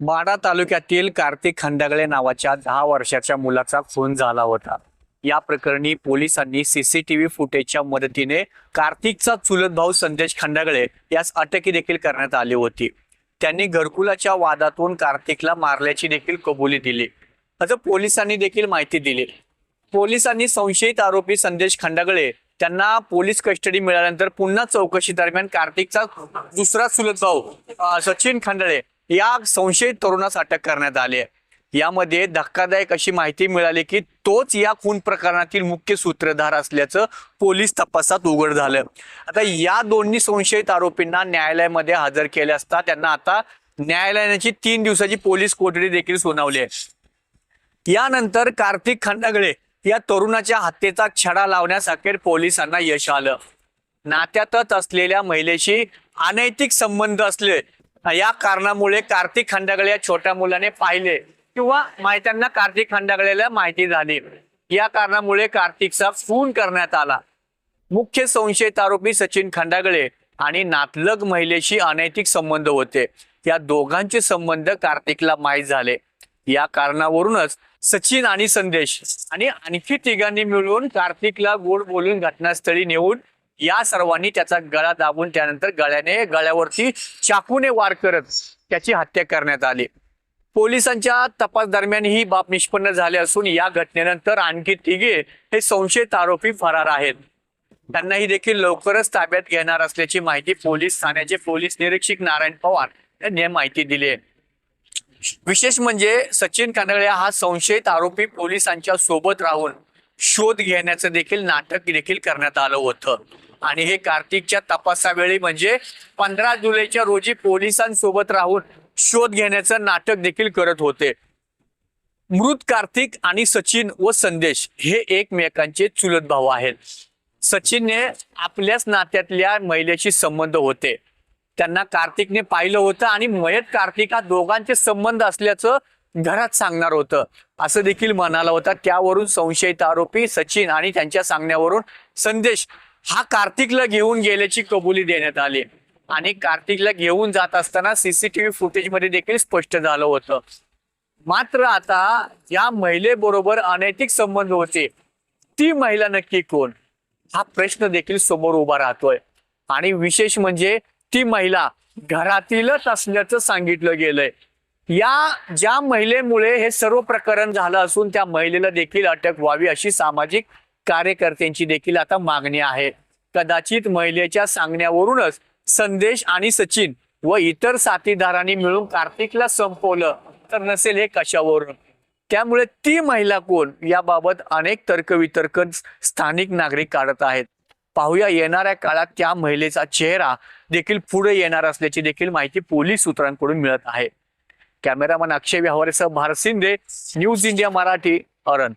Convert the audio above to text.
माडा तालुक्यातील कार्तिक खंडागळे नावाच्या दहा वर्षाच्या मुलाचा खून झाला होता. या प्रकरणी पोलिसांनी सीसीटीव्ही फुटेजच्या मदतीने कार्तिकचा चुलत भाऊ संदेश खंडागळे यास अटकी देखील करण्यात आली होती. त्यांनी घरकुलाच्या वादातून कार्तिकला मारल्याची देखील कबुली दिली. असं पोलिसांनी देखील माहिती दिली. पोलिसांनी संशयित आरोपी संदेश खंडागळे त्यांना पोलीस कस्टडी मिळाल्यानंतर पुन्हा चौकशी दरम्यान कार्तिकचा दुसरा चुलत भाऊ सचिन खंडाळे या संशयित तरुणास अटक करण्यात आली आहे. यामध्ये धक्कादायक अशी माहिती मिळाली की तोच या खून प्रकरणातील मुख्य सूत्रधार असल्याचं पोलीस तपासात उघड झालं. आता या दोन्ही संशयित आरोपींना न्यायालयामध्ये हजर केले असता त्यांना आता न्यायालयाची तीन दिवसाची पोलीस कोठडी देखील सुनावली आहे. यानंतर कार्तिक खंडागळे या तरुणाच्या हत्येचा छडा लावण्यास अखेर पोलिसांना यश आलं. नात्यातच असलेल्या महिलेशी अनैतिक संबंध असले या कारणामुळे कार्तिक खंडागळे या छोट्या मुलाने पाहिले किंवा माहित्यांना कार्तिक खंडागळेला माहिती झाली. या कारणामुळे कार्तिकचा खून करण्यात आला. मुख्य संशयित आरोपी सचिन खंडागळे आणि नातलग महिलेशी अनैतिक संबंध होते. या दोघांचे संबंध कार्तिकला माहीत झाले. या कारणावरूनच सचिन आणि संदेश आणि आणखी तिघांनी मिळून कार्तिकला गोड बोलून घटनास्थळी नेऊन या सर्वांनी त्याचा गळा दाबून त्यानंतर गळ्याने गळ्यावरती चाकूने वार करत त्याची हत्या करण्यात आली. पोलिसांच्या तपास दरम्यान ही बाब निष्पन्न झाली असून या घटनेनंतर आणखी तिघे हे संशयित आरोपी फरार आहेत. त्यांनाही देखील लवकरच ताब्यात घेणार असल्याची माहिती पोलीस ठाण्याचे पोलीस निरीक्षक नारायण पवार यांनी माहिती दिली आहे. विशेष म्हणजे सचिन कांदळे हा संशयित आरोपी पोलिसांच्या सोबत राहून शोध घेण्याचं देखील नाटक देखील करण्यात आलं होतं. आणि हे कार्तिकच्या तपासावेळी म्हणजे पंधरा जुलैच्या रोजी पोलिसांसोबत राहून शोध घेण्याचं नाटक देखील करत होते. मृत कार्तिक आणि सचिन व संदेश हे एकमेकांचे चुलत भाऊ आहेत. सचिनने आपल्याच नात्यातल्या महिलेशी संबंध होते. त्यांना कार्तिकने पाहिलं होतं आणि मयत कार्तिक हा दोघांचे संबंध असल्याचं घरात सांगणार होतं. असं देखील म्हणाला होता. त्यावरून संशयित आरोपी सचिन आणि त्यांच्या सांगण्यावरून संदेश हा कार्तिकला घेऊन गेल्याची कबुली देण्यात आली. आणि कार्तिकला घेऊन जात असताना सीसीटीव्ही फुटेजमध्ये देखील स्पष्ट झालं होतं. मात्र आता या महिलेबरोबर अनैतिक संबंध होते. ती महिला नक्की कोण? हा प्रश्न देखील समोर उभा राहतोय. आणि विशेष म्हणजे ती महिला घरातीलच असल्याचं सांगितलं गेलंय. या ज्या महिलेमुळे हे सर्व प्रकरण झालं असून त्या महिलेला देखील अटक व्हावी अशी सामाजिक कार्यकर्त्यांची देखील आता मागणी आहे. कदाचित महिलेच्या सांगण्यावरूनच संदेश आणि सचिन व इतर साथीदारांनी मिळून कार्तिकला संपवलं तर नसेल हे कशावरून? त्यामुळे ती महिला कोण? याबाबत अनेक तर्कवितर्क स्थानिक नागरिक काढत आहेत. पाहूया येणाऱ्या काळात त्या महिलेचा चेहरा देखील पुढे येणार असल्याची देखील माहिती पोलीस सूत्रांकडून मिळत आहे. कॅमेरामन अक्षय व्यवहारेसह भारत शिंदे न्यूज इंडिया मराठी अरण